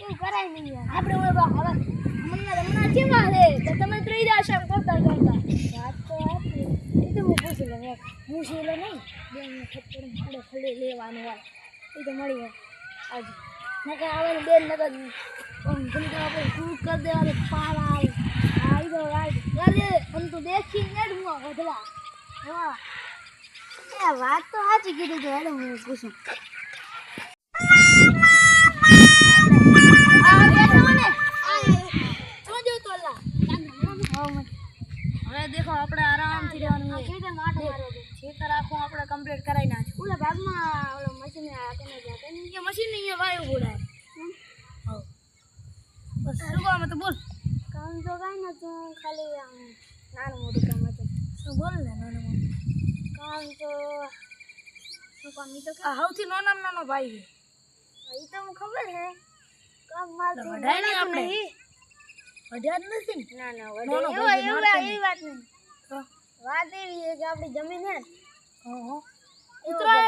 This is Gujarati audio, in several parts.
એવું કરાય નહીં આપણે હવે હવે કેવા હે તો તમે ત્રી જશો એમ કરતા કરતા. વાત તો એ તો પૂછી લઉં હું શીલો નહીં. બે મિનિટ પડે લેવાનું એ તો મળી જાય. આજે. નકર આવે ને બેન નકર આમ આપણે કરી દેવાનું પાર આવે. એ તો રાઈટ અરે, આમ તો દેખીને જ હું વાત તો સાચી કીધી તો. હેડો, હું પૂછું. હવે દેખો આપણે આરામથી રહેવાનું છે. ખેતર આખું આપણે કમ્પ્લીટ કરાવી નાખ્યું. ઓલા ભાગમાં ઓલો મશીન તેને જાતે કે મશીન અહીંયા વાયુ બોલાય. બસ શું હતું બોલ. કામ તો કાંઈ નતું ખાલી આમ નાનું મોટું કામ હતું. શું બોલ ને નાનું મોટું? કામ તો શું કામ તો કે સૌથી નાનો નાનો ભાઈ ભાઈ એ તો મને ખબર છે કામ નહીં આપણે. જ નથી ના? ના એવી વાત નહીં. વાત એવી છે કે આપણી જમીન હે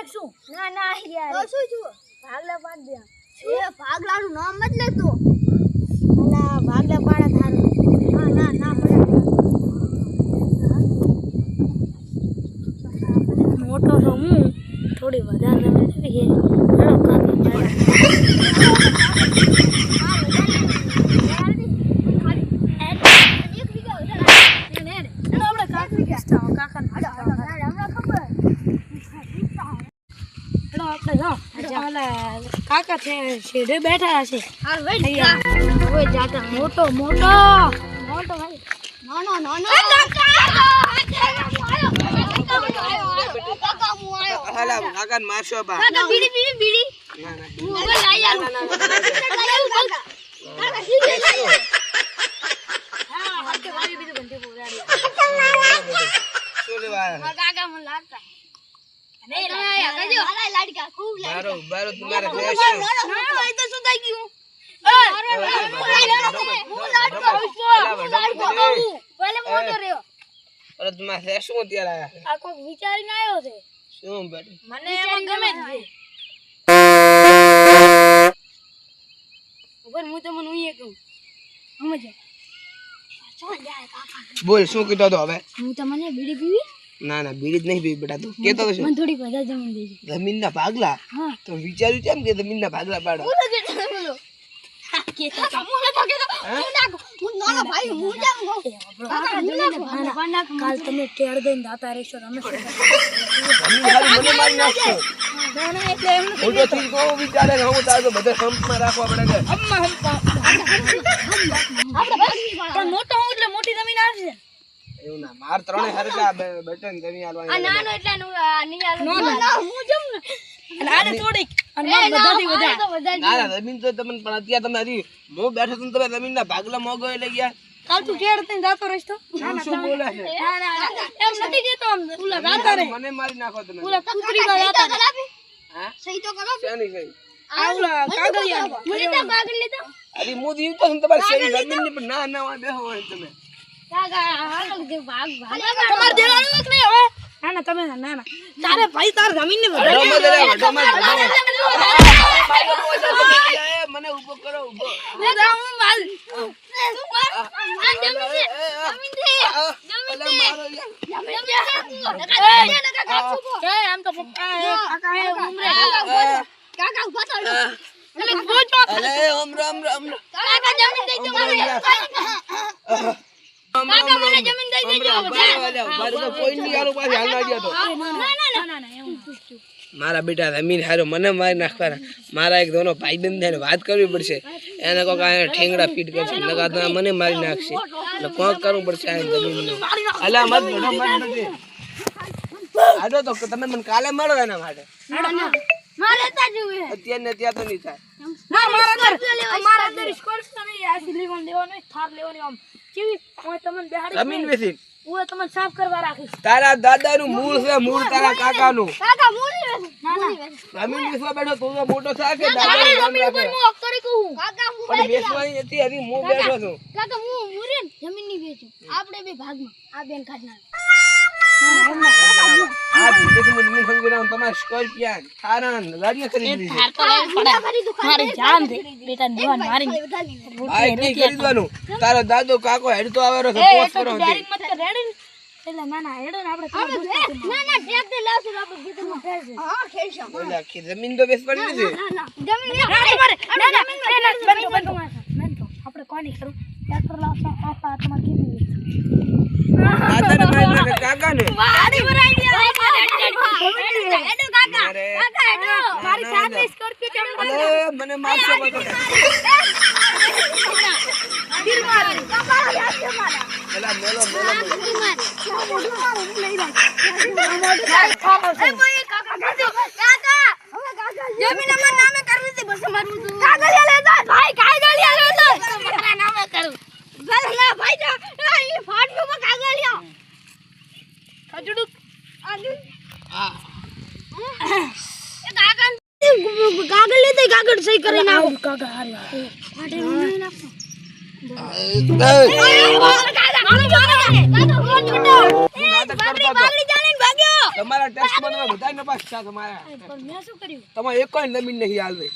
શું ના ના યાર તો શું છું ભાગલા પાડ દે એ ભાગલાનું નામ મત લેતો અલા ભાગલા પાડા થારું ના ના ના પડે મોટો તો હું થોડી વધારે જમીન લેવી છે ચાલો કાપી પાડો. આપણે કાકરી કિસ્સા કાકાને હેડો આપણે ઓલા કાકા છે શેઢે બેઠા છે ઓય જાતા મોટો મોટો મોટો ભાઈ નાનો નો નો નો હાલા કાકા મારશો બા બીડી બીડી બીડી ના ના હું હવે લઈ આવું કાકા સીધે લઈ આવું શું લેવા આવ્યા? કાકા મને લાગતા નહીં લાગતા કજો હાલા બારો બારો તમારે ના ફ્લેશ ના એ તો શું થઈ ગયું પહેલે મોટો રહ્યો અરે તમારે ફ્લેશ શું અત્યારે આયા આ કોઈક વિચારીને આવ્યો છે. શું બેટું મને એમાં ગમે જ છે. ઉપર હું તમને હું એ કહું સમજ બોલ શું કીધો તો હવે? હું તમને બીડી પીવી? ના ના બીડી જ નહીં પી બેટા તું કેતો તો મને થોડી વધારે જમીન દેજો જમીનના ભાગલા? હા. તો વિચાર્યું કેમ કે જમીનના ભાગલા પાડો? કાલ તમે ટેડ દઈને દાતા રહેશો તમે શું જમીન હારી મને મારી નાખશો. ના, ના, એટલે એમ વિચારે હું તારે તો બધા સંપમાં રાખવા પડે છે હમ્મા, હમ્મા. પણ મોટો હું એટલે મોટી જમીન આવશે ના માર ત્રણે હરકા બટન બટન જમીન આ નાનો એટલે નું આ નિહાલ નો, નો. ના હું જમ અને આને થોડીક અને મારે બધાથી વધારે. વધારે ના ના જમીન તો તમને પણ અત્યારે તમે હજી હું બેઠો તો ને તમે જમીનના ભાગલા મોગો એટલે ગયા. કાલ તું ટેડ તને જાતો રહીશ તો? ના શું બોલે છે? ના ના ના, એમ નથી કેતો આમ. ઉલા જાતા રે મને મારી નાખો તમે. ઉલા કૂતરીમાં દાતા જાતા હા? સહી તો કરો શેની સહી? આવલા ઓલા કાગળિયા મને તો ભાગ લીધો? અરે હું દીવ તો ને તમારે સહી જમીનની પણ ના ના બેહો હોય તમે. કાકા હાલો કે ભાગ ભાગ તમારે દેવાનું કે નહીં હવે ના ના તમે ના ના તારે ભાઈ તાર જમીન ને વધારે વઢોમાં જરા, વઢોમાં, વઢોમાં. એ, મને ઊભો કરો ઊભો હું જાઉં હું માલ આ જમીન છે જમીન છે આ, અલા, મારો યાર. જમીન છે કાકા કાકા એ આમ તો પપ્પા એ કાકા એ ઉમરે કાકા ઊભા થો તમે પહોંચો અલે, ઓમ રામ રામ રામ. કાકા જમીન દઈ દો મને ઓમ રામ કાકા મને જમીન દઈ દેજો. રામ. બારે વાળા, બારે તો કોઈ નહીં આલું પાછી હાલવા ગયા તો. ના ના. ના ના ના મારા બેટા જમીન હારો મને મારી નાખવાના. મારા એક દોનો ભાઈબંધ થઈને વાત કરવી પડશે. એને કોક આ ઠેંગડા ફીટ કરશે. નકા મને મારી નાખશે. એટલે કોક કરવું પડશે આ જમીન અલા મત ભણો મત નથી. આડો તો તમે મને કાલે મળો એના માટે. મારે તા જુએ. અત્યારે ને ત્યાં તો નહીં થાય. ના મારા અંદર મારા અંદર સ્કોર્પિયો નહીં આ સિલિકોન લેવાનો થાર લેવાની આમ. કેવી? હું તમને બેહાડી જમીન વેચી હું તમને સાફ કરવા રાખીશ. તારા દાદાનું મૂળ છે મૂળ તારા કાકાનું. કાકા મૂળી જમીન વેચવા બેઠો તું તો મોટો થાય કે દાદાનું નામ રાખે. કાકા હું પણ વેચવાની નથી હજી હું બેઠો છું. કાકા હું મૂરી જમીનની વેચું. આપણે બે ભાગમાં. આ બેન કાઢ નાખ આ તમારે છે તારો દાદો કાકો આવે છે એ તો હેડો ને આપણે જમીન તો આપણે કોની કરું ટ્રેક્ટર લાવશો આખા હાથમાં કેવી દાદાને ને ગઈ હેડો કાકા હેડો મારી સાથે સ્કોર્પિયો અરે, મને મારશો જમીન અમાર નામે કરવી હતી બસ લેતા ભાઈ કાગળિયા લેતા તમારા નામે કરું ના ભાઈ એ માં એ કાગળ. લેતે કાગળ સહી કરી નહીં નાખો. તમારા ટેસ્ટમાં તમે બધાય નપાસ થયા તમારા. પણ મેં શું કર્યું? તમારે એક કોઈ નમીન નહીં હાલવી.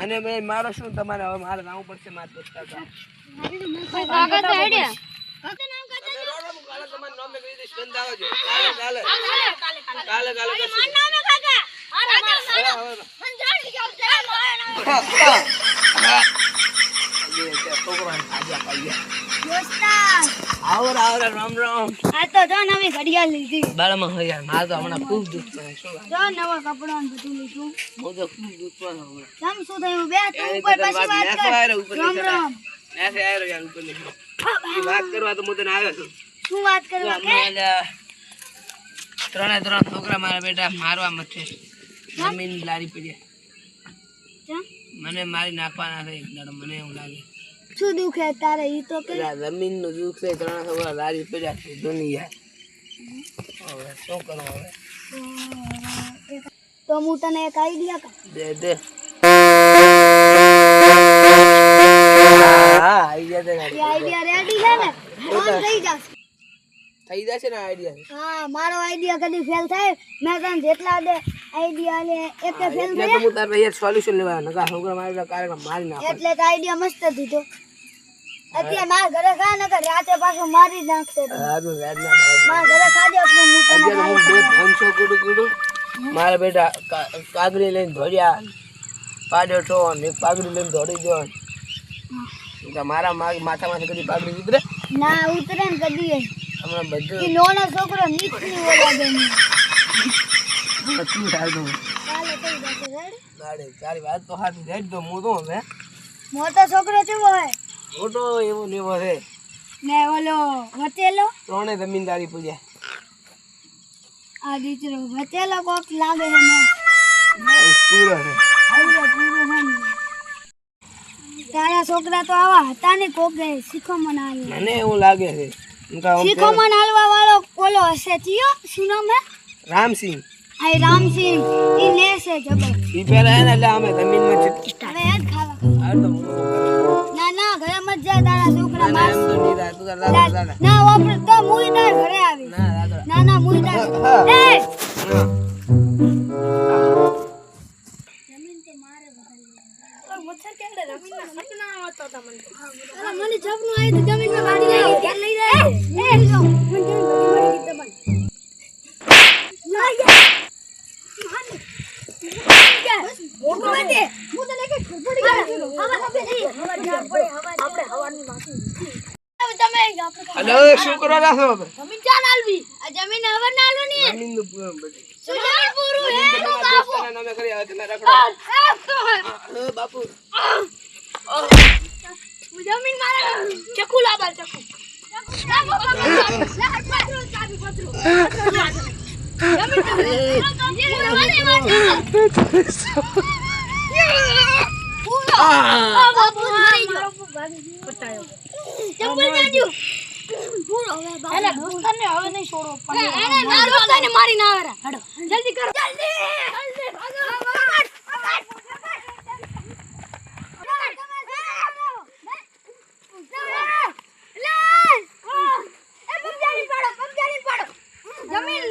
અને મેં મારો શું તમારે હવે મારે જવું પડશે મારે દોસ્ત કાલે. કાલે, કાલે. કાલે, કાલે કરશું. હવે, હવે. એ તે છોકરાને ખાજા ખાઈ ગયા. આવર, આવર, રામ, રામ. આ તો જો નવી ઘડિયાળ લીધી બાળામાં હોય યાર, તો હમણાં ખૂબ દુઃખ થાય. શું વાત? જો નવા કપડા બધું લીધું હું તો ખૂબ દુઃખ થાય હમણાં. કેમ શું થયું બે તું ઉપર પછી વાત વાત કર નાખવા આવ્યો, ઉપર રામ રામ એસે આવ્યો યાર, ઉપર નહીં. વાત કરવા તો હું તને આવ્યો છું શું વાત કરવા કે ત્રણે ત્રણ છોકરા મારા બેટા મારવા મથે જમીન લારી પડ્યા મને મારી નાખવાના છે મને એવું લાગે શું દુખે તારે? ઈ તો કે જમીનનું દુઃખ છે ત્રણ છોકરા લારી પડ્યા છે દુનિયા હવે શું કરો હવે? તો હું તને એક આઈડિયા કર. દે દે. હા આઈડિયા દે એ આઈડિયા રેડી છે ને? થઈ જશે. થઈ જશે ને આઈડિયા હા મારો આઈડિયા કદી ફેલ થાય? મેં તને જેટલા દે આઈડિયા ને એક ફેલ એટલે થાય? તો હું તારે સોલ્યુશન લેવા નકા છોકરા મારી કાર્યક્રમ મારી નાખો. એટલે આઈડિયા મસ્ત દીધો. અત્યારે મારા ઘરે ખા ને રાતે પાછું મારી નાખશે. રાત ના મારા ઘરે ખાજે એટલે હું અત્યારે હું બે પાંચસો કુડું કુડું. મારા બેટા કાગડી લઈને દોડ્યા પાડ્યો છો ને પાઘડી લઈને દોડી જો. મારા માથામાંથી કદી પાઘડી ઉતરે? ના ઉતરે ને કદી હમણાં બધું. નોનો છોકરો નીચલી ઓલા બેન થાય તો? રેડી વાત તો હાથ તો હું તો હવે. મોટો છોકરો કેવો હોય? મોટો એવો લેવો છે. ને ઓલો વચેલો? ત્રણે જમીનદારી પૂજ્યા આ દીકરો વચેલો કોક લાગે છે ને. પૂરો છે. આવડે પૂરો છે તારા છોકરા તો આવા હતા ને કોકે શીખોમણ આવ્યો મને એવું લાગે છે. શીખો શીખોમણ હાલવા વાળો ઓલો હશે ચિયો શું નામ હે? રામસિંહ. આ રામસિંહ. ઈ લે છે જબર. ઈ પેલા એને એટલે અમે જમીનમાં જીત- હવે જ ખાવા. આ તો તો નહીં થાય. તું તાર લાગે, લાગે. ના વાપર તો મુઈ તાર ઘરે આવી ના, લાગે. ના ના મુઈ તાર હા. એ હા. મચ્છર કેમ રમીના સપના આવતા હતા મને તો. અલા, મને જબરું આવી તો જમીનમાં ગાડી લઈ લઈ જાય એ મને જમીન બધી મળી ગઈ તમારી ના યાર મોટો માટે હું તને કે ખબર પડી ગઈ હવા ખબર નહીં હવા જા પડે હવા આપણે હવાની માથું અરે, શું કરવા રાખો? હવે? જમીન ચાલ આલવી આ જમીન હવે ના આલવી ની જમીનનું પૂરું શું જમીન પૂરું? હે તો બાપુ. નામે કરી આવે, તમે રાખો. બાપુ. જમીન મારે ચકુ લાબાર ચકુ. ચાબી મારી ગયો ચપ્પલ નાખ્યો પૂરો હવે નહીં એને પણ મારો દોસ્તાને મારી ના આવે હેડો જલ્દી કરો જલ્દી જલ્દી જમીન